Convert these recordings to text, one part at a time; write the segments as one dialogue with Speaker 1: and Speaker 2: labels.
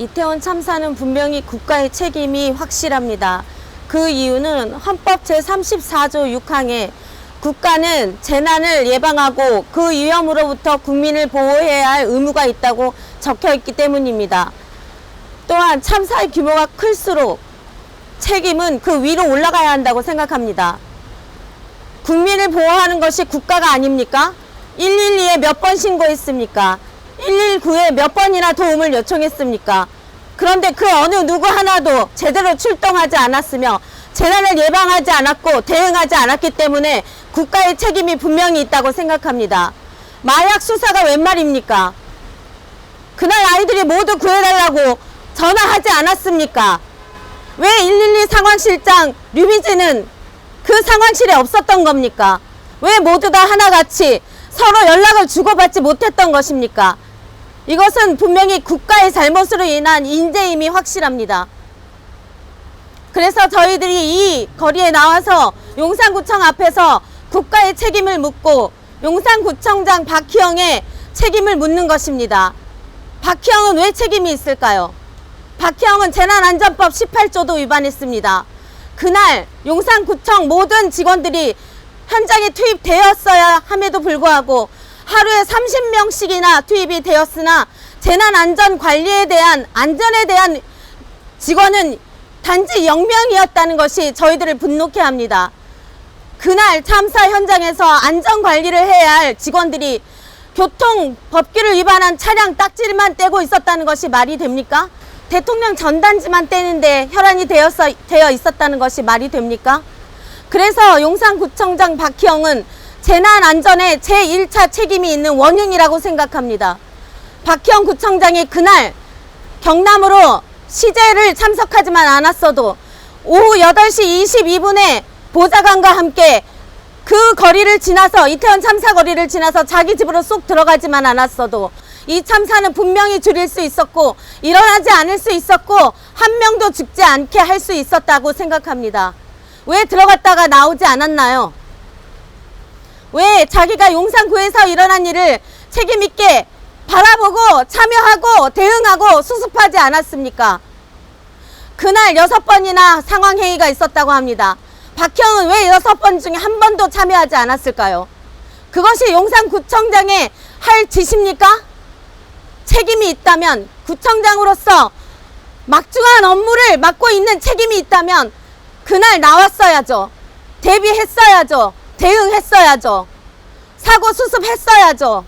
Speaker 1: 이태원 참사는 분명히 국가의 책임이 확실합니다. 그 이유는 헌법 제34조 6항에 국가는 재난을 예방하고 그 위험으로부터 국민을 보호해야 할 의무가 있다고 적혀 있기 때문입니다. 또한 참사의 규모가 클수록 책임은 그 위로 올라가야 한다고 생각합니다. 국민을 보호하는 것이 국가가 아닙니까? 112에 몇 번 신고했습니까? 119에 몇 번이나 도움을 요청했습니까? 그런데 그 어느 누구 하나도 제대로 출동하지 않았으며 재난을 예방하지 않았고 대응하지 않았기 때문에 국가의 책임이 분명히 있다고 생각합니다. 마약 수사가 웬 말입니까? 그날 아이들이 모두 구해달라고 전화하지 않았습니까? 왜 112 상황실장 류미진은 그 상황실에 없었던 겁니까? 왜 모두 다 하나같이 서로 연락을 주고받지 못했던 것입니까? 이것은 분명히 국가의 잘못으로 인한 인재임이 확실합니다. 그래서 저희들이 이 거리에 나와서 용산구청 앞에서 국가의 책임을 묻고 용산구청장 박희영의 책임을 묻는 것입니다. 박희영은 왜 책임이 있을까요? 박희영은 재난안전법 18조도 위반했습니다. 그날 용산구청 모든 직원들이 현장에 투입되었어야 함에도 불구하고 하루에 30명씩이나 투입이 되었으나 재난안전관리에 대한 안전에 대한 직원은 단지 0명이었다는 것이 저희들을 분노케 합니다. 그날 참사 현장에서 안전관리를 해야 할 직원들이 교통 법규를 위반한 차량 딱지만 떼고 있었다는 것이 말이 됩니까? 대통령 전단지만 떼는데 혈안이 되었어, 되어 있었다는 것이 말이 됩니까? 그래서 용산구청장 박희영은 재난 안전에 제1차 책임이 있는 원흉이라고 생각합니다. 박희영 구청장이 그날 경남으로 시제를 참석하지만 않았어도 오후 8시 22분에 보좌관과 함께 그 거리를 지나서 이태원 참사 거리를 지나서 자기 집으로 쏙 들어가지만 않았어도 이 참사는 분명히 줄일 수 있었고 일어나지 않을 수 있었고 한 명도 죽지 않게 할 수 있었다고 생각합니다. 왜 들어갔다가 나오지 않았나요? 왜 자기가 용산구에서 일어난 일을 책임있게 바라보고 참여하고 대응하고 수습하지 않았습니까? 그날 여섯 번이나 상황회의가 있었다고 합니다. 박형은 왜 여섯 번 중에 한 번도 참여하지 않았을까요? 그것이 용산구청장의 할 짓입니까? 책임이 있다면 구청장으로서 막중한 업무를 맡고 있는 책임이 있다면 그날 나왔어야죠. 대비했어야죠. 대응했어야죠. 사고 수습했어야죠.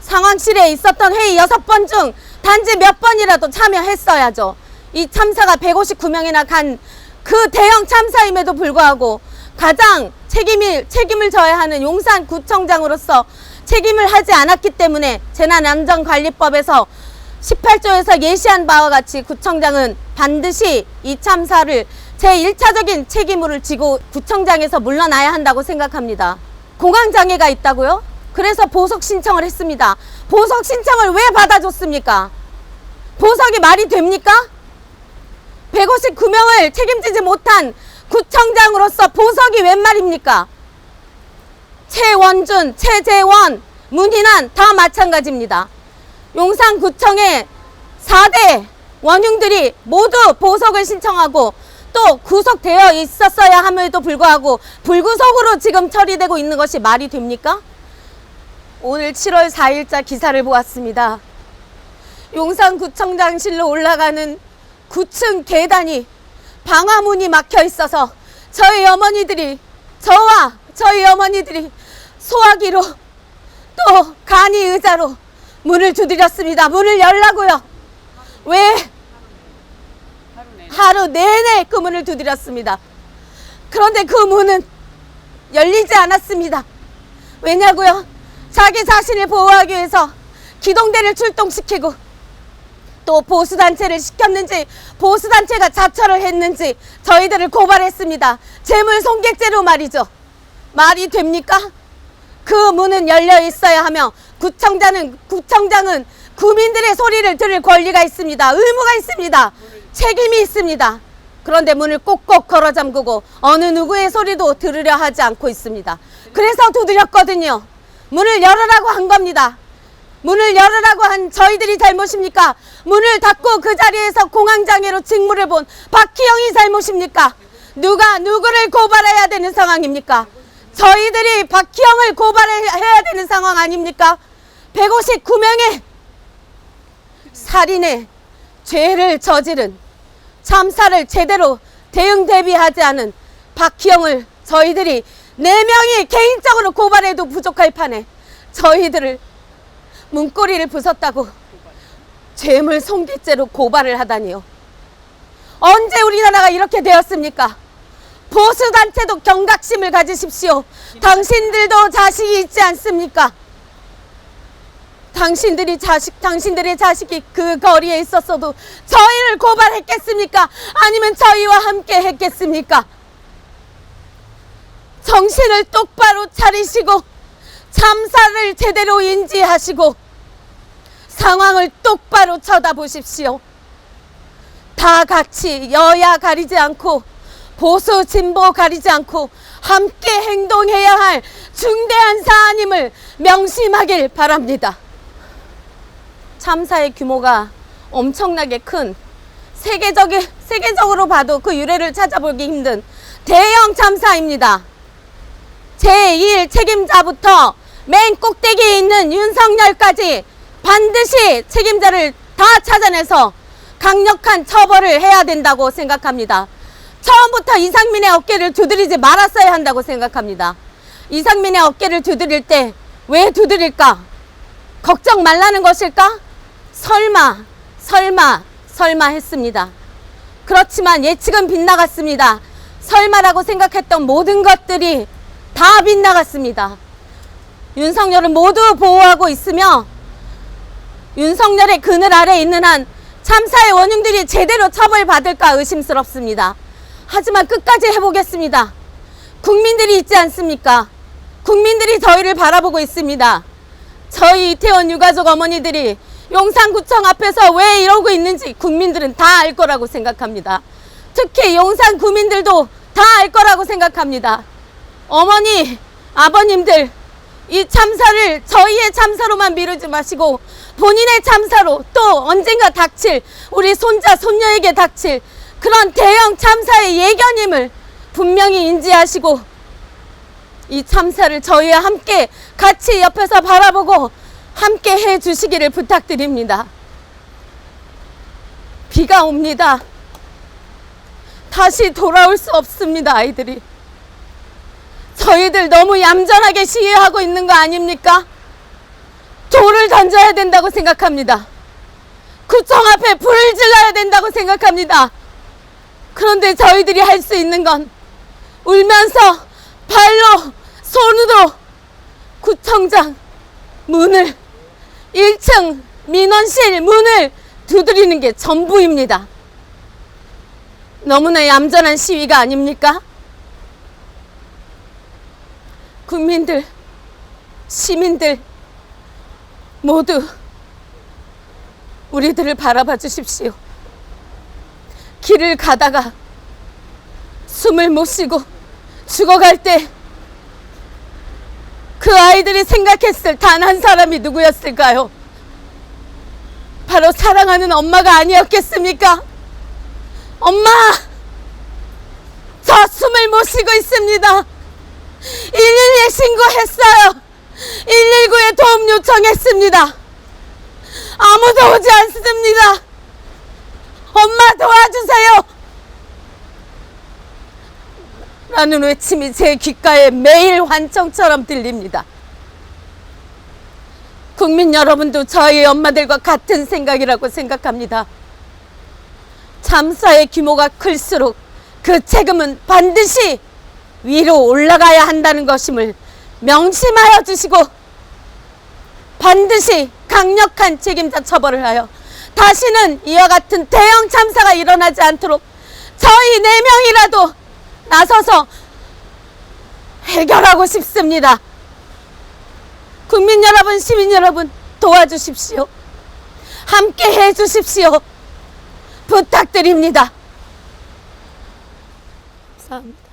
Speaker 1: 상황실에 있었던 회의 여섯 번 중 단지 몇 번이라도 참여했어야죠. 이 참사가 159명이나 간 그 대형 참사임에도 불구하고 가장 책임을, 책임을 져야 하는 용산구청장으로서 책임을 하지 않았기 때문에 재난안전관리법에서 18조에서 예시한 바와 같이 구청장은 반드시 이 참사를 제1차적인 책임을 지고 구청장에서 물러나야 한다고 생각합니다. 공황장애가 있다고요? 그래서 보석 신청을 했습니다. 보석 신청을 왜 받아줬습니까? 보석이 말이 됩니까? 159명을 책임지지 못한 구청장으로서 보석이 웬 말입니까? 최원준, 최재원, 문희난 다 마찬가지입니다. 용산구청의 4대 원흉들이 모두 보석을 신청하고 또 구속되어 있었어야 함에도 불구하고 불구속으로 지금 처리되고 있는 것이 말이 됩니까? 오늘 7월 4일자 기사를 보았습니다. 용산구청장실로 올라가는 9층 계단이 방화문이 막혀 있어서 저희 어머니들이 저와 저희 어머니들이 소화기로 또 간이 의자로 문을 두드렸습니다. 문을 열라고요. 왜? 하루 내내 그 문을 두드렸습니다. 그런데 그 문은 열리지 않았습니다. 왜냐고요? 자기 자신을 보호하기 위해서 기동대를 출동시키고 또 보수단체를 시켰는지 보수단체가 자처를 했는지 저희들을 고발했습니다. 재물 손객죄로 말이죠. 말이 됩니까? 그 문은 열려 있어야 하며 구청장은 구청장은 국민들의 소리를 들을 권리가 있습니다. 의무가 있습니다. 책임이 있습니다. 그런데 문을 꼭꼭 걸어 잠그고 어느 누구의 소리도 들으려 하지 않고 있습니다. 그래서 두드렸거든요. 문을 열으라고 한 겁니다. 문을 열으라고 한 저희들이 잘못입니까? 문을 닫고 그 자리에서 공황장애로 직무를 본 박희영이 잘못입니까? 누가 누구를 고발해야 되는 상황입니까? 저희들이 박희영을 고발해야 되는 상황 아닙니까? 159명의 살인의 죄를 저지른 참사를 제대로 대응 대비하지 않은 박희영을 저희들이 네 명이 개인적으로 고발해도 부족할 판에 저희들을 문고리를 부쉈다고 죄물 손괴죄로 고발을 하다니요. 언제 우리나라가 이렇게 되었습니까? 보수단체도 경각심을 가지십시오. 당신들도 자식이 있지 않습니까? 당신들이 자식, 당신들의 자식이 그 거리에 있었어도 저희를 고발했겠습니까? 아니면 저희와 함께 했겠습니까? 정신을 똑바로 차리시고 참사를 제대로 인지하시고 상황을 똑바로 쳐다보십시오. 다 같이 여야 가리지 않고 보수 진보 가리지 않고 함께 행동해야 할 중대한 사안임을 명심하길 바랍니다. 참사의 규모가 엄청나게 큰 세계적인 세계적으로 봐도 그 유래를 찾아보기 힘든 대형 참사입니다. 제1 책임자부터 맨 꼭대기에 있는 윤석열까지 반드시 책임자를 다 찾아내서 강력한 처벌을 해야 된다고 생각합니다. 처음부터 이상민의 어깨를 두드리지 말았어야 한다고 생각합니다. 이상민의 어깨를 두드릴 때 왜 두드릴까? 걱정 말라는 것일까? 설마, 설마, 설마 했습니다. 그렇지만 예측은 빗나갔습니다. 설마라고 생각했던 모든 것들이 다 빗나갔습니다. 윤석열은 모두 보호하고 있으며 윤석열의 그늘 아래 있는 한 참사의 원흉들이 제대로 처벌받을까 의심스럽습니다. 하지만 끝까지 해보겠습니다. 국민들이 있지 않습니까? 국민들이 저희를 바라보고 있습니다. 저희 이태원 유가족 어머니들이 용산구청 앞에서 왜 이러고 있는지 국민들은 다 알 거라고 생각합니다. 특히 용산 구민들도 다 알 거라고 생각합니다. 어머니, 아버님들, 이 참사를 저희의 참사로만 미루지 마시고 본인의 참사로 또 언젠가 닥칠 우리 손자, 손녀에게 닥칠 그런 대형 참사의 예견임을 분명히 인지하시고 이 참사를 저희와 함께 같이 옆에서 바라보고 함께 해 주시기를 부탁드립니다. 비가 옵니다. 다시 돌아올 수 없습니다, 아이들이. 저희들 너무 얌전하게 시위하고 있는 거 아닙니까? 돌을 던져야 된다고 생각합니다. 구청 앞에 불을 질러야 된다고 생각합니다. 그런데 저희들이 할 수 있는 건 울면서 발로 손으로 구청장 문을 1층 민원실 문을 두드리는 게 전부입니다. 너무나 얌전한 시위가 아닙니까? 국민들, 시민들 모두 우리들을 바라봐 주십시오. 길을 가다가 숨을 못 쉬고 죽어갈 때 그 아이들이 생각했을 단 한 사람이 누구였을까요? 바로 사랑하는 엄마가 아니었겠습니까? 엄마! 저 숨을 못 쉬고 있습니다. 112에 신고했어요. 119에 도움 요청했습니다. 아무도 오지 않습니다. 엄마 도와주세요. 라는 외침이 제 귓가에 매일 환청처럼 들립니다. 국민 여러분도 저희 엄마들과 같은 생각이라고 생각합니다. 참사의 규모가 클수록 그 책임은 반드시 위로 올라가야 한다는 것임을 명심하여 주시고 반드시 강력한 책임자 처벌을 하여 다시는 이와 같은 대형 참사가 일어나지 않도록 저희 네 명이라도 나서서 해결하고 싶습니다. 국민 여러분, 시민 여러분 도와주십시오. 함께 해주십시오. 부탁드립니다. 감사합니다.